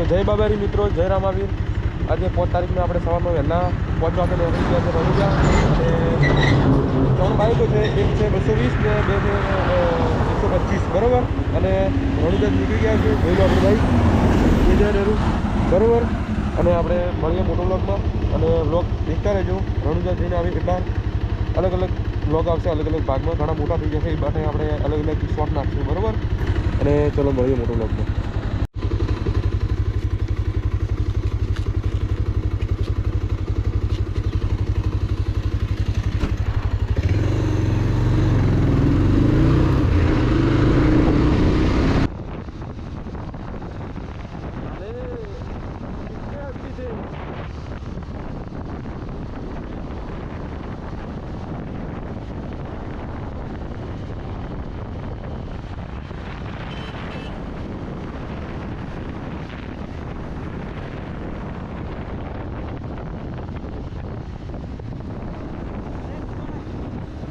તો જય બાબારી મિત્રો, જય રામાવીર. આજે પાંચ તારીખને આપણે સવારમાં વહેલા પાંચ વાગે નીકળી ગયા છે રણુજા અને ત્રણ બાઈકો છે, એક છે બસો વીસ ને બે છે એકસો પચીસ. બરાબર? અને રણુજા નીકળી ગયા છે, જોઈ લો આપણે બાઈક. વિજય નહેરુ. બરાબર? અને આપણે મળીએ મોટો બ્લોગમાં અને બ્લોગ દેખતા રહેજો. રણુજા જઈને આવી એટલા અલગ અલગ બ્લોગ આવશે, અલગ અલગ ભાગમાં. ઘણા મોટા થઈ જશે, એ માટે આપણે અલગ અલગ શોટ નાખશું. બરાબર? અને ચલો મળીએ મોટો બ્લોગમાં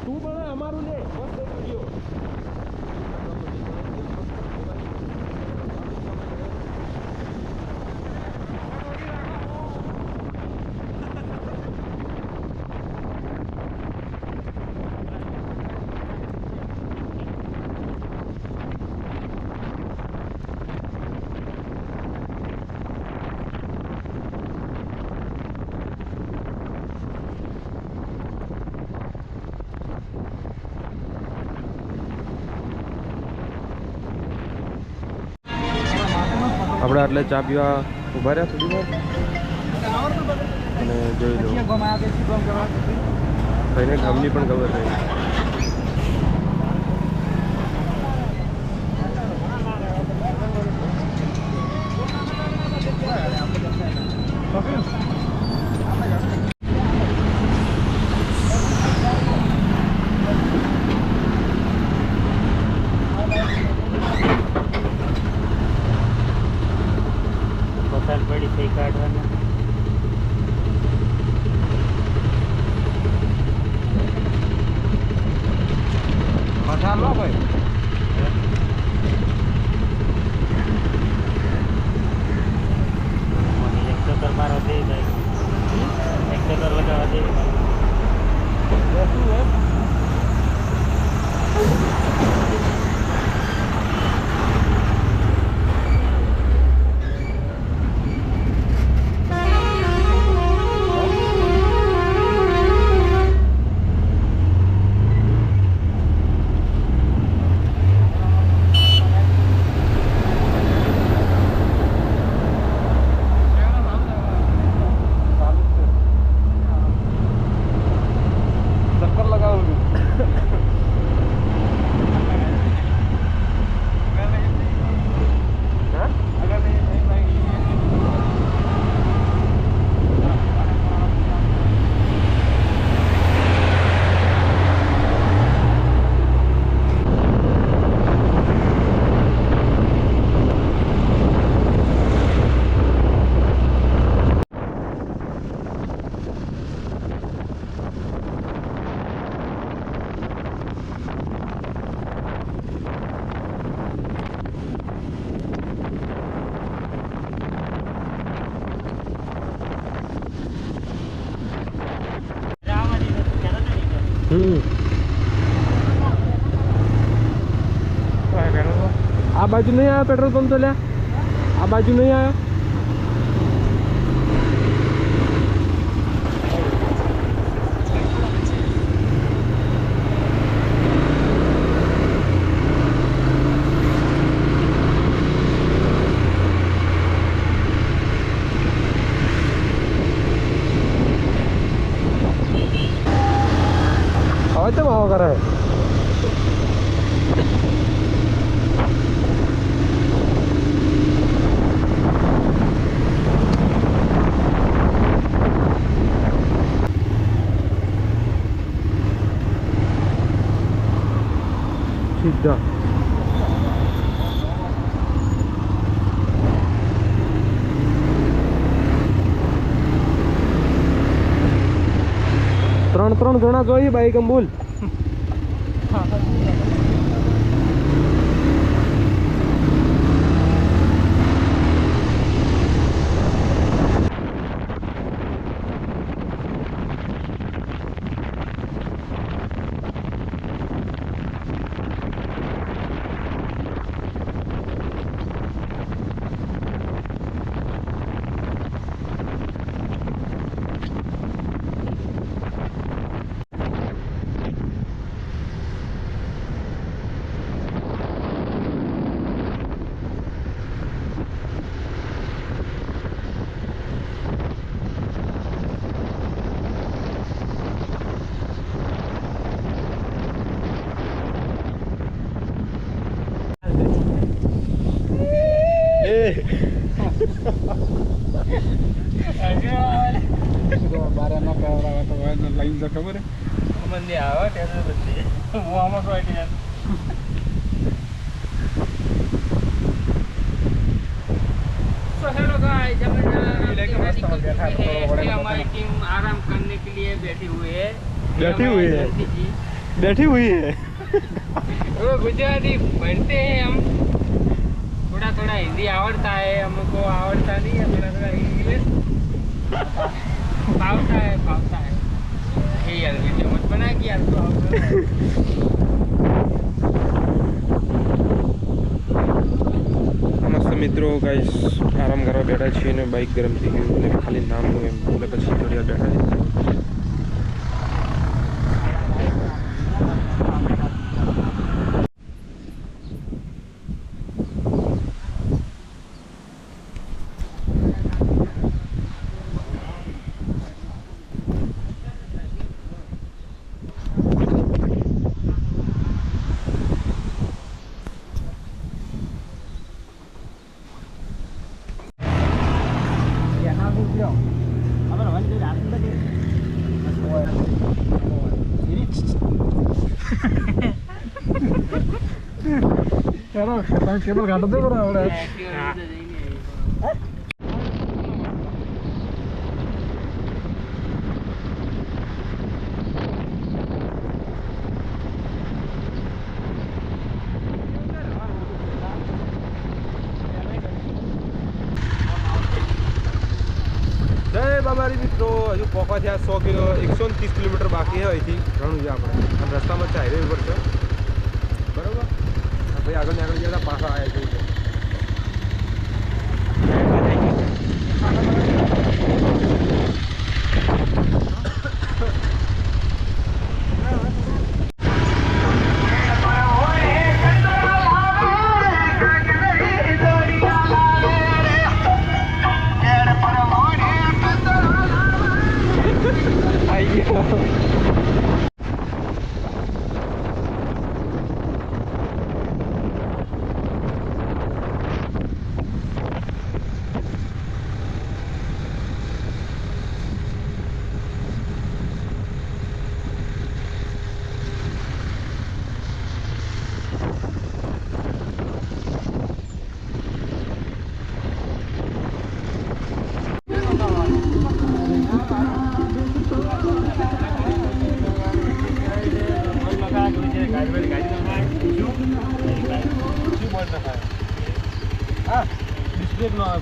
તું પણ અમારું લે બસ થઈ ગયો આપણે આટલે ચા પીવા ઊભા રહ્યા થોડી વાર. અને જોઈ લો. ભાઈને ગામની પણ ખબર રહી થઈ કાઢવાના. મને એક ચક્કર મારવા દે ભાઈ. એક લગાવવા દે. ચક્કર આ બાજુ નહીં આવ્યા? પેટ્રોલ પંપ તો લ્યા? આ બાજુ નહીં આવ્યો હવે તો ભાવ કરે સીધા ત્રણ ત્રણ જણા જોઈએ બાઈક એમ બોલ બારે ના કહેવડાવે તો હવે એને લઈને જો ખબર હે મને આવે ટેન્શન બધી હું આમાં કોઈ ટેન્શન तो हेलो गाइस हम लेके मस्त हो गया था, तो बड़े हमारी बड़े टीम आराम करने के लिए बैठी हुई है बैठी हुई है? हमारी जी બેઠી હુઈ હે वो गुजराती पढ़ते हैं हम थोड़ा थोड़ा हिंदी आवड़ता है हमको आवड़ता नहीं है थोड़ा थोड़ा इंग्लिश फावता है फावता है ये यार वीडियो मत बना कि यार तो आओ મસ્ત મિત્રો ગાઈસ આરામ કરવા બેઠા છીએ ને બાઇક ગરમ થઈ ગયું એટલે ખાલી નામનું એમ એટલે પછી થોડી વાર બેઠા છીએ કેબલ કાઢો દો બરો આપણે જય બાબારી મિત્રો. હજુ પહોંચવા થયા સો કિલો એકસો ત્રીસ કિલોમીટર બાકી છે અહીંથી. રણુજા આપણે રસ્તામાં ચાલી રહ્યું છે આ ભાઈ આગળ ને આગળ હતા પાછા આવ્યા છે. હા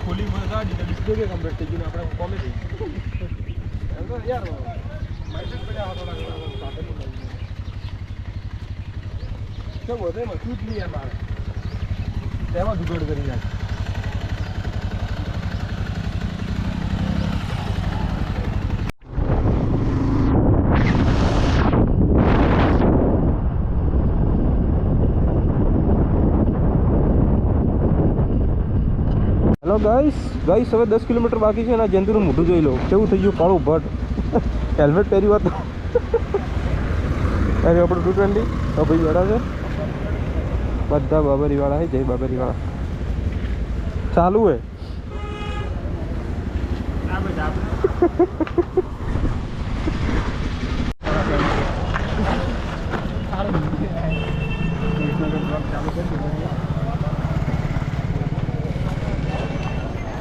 ખોલી મને ગાડી તો ડિસ્પ્લે કે કમ્પ્લીટ થઈ ગયું આપણે કોમે થઈ ગયું. તો યાર માઇલેજ પડ્યા હતો લાગે શું બોલે એમાં નહીં યાર મારે. તેમાં જુગાડ કરી નાખ. હેલો ગાઈસ ગાઈસ હવે દસ કિલોમીટર બાકી છે અને જંતુનું મોઢું જોઈ લો. કેવું થઈ ગયું? કાળું ભટ. હેલ્મેટ પહેર્યું હતું. અરે આપણે ટુ ટ્વેન્ટી તો ભાઈ વાળા છે. બધા બાબરીવાળા છે જય બાબરીવાળા. ચાલુ હે.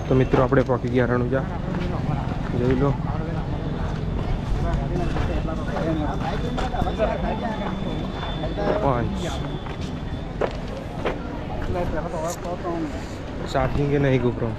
તો મિત્રો આપણે પહોંચી ગયા રણુજા. જોઈ લો. પાંચ ચાર્જિંગ નહીં ગુપરો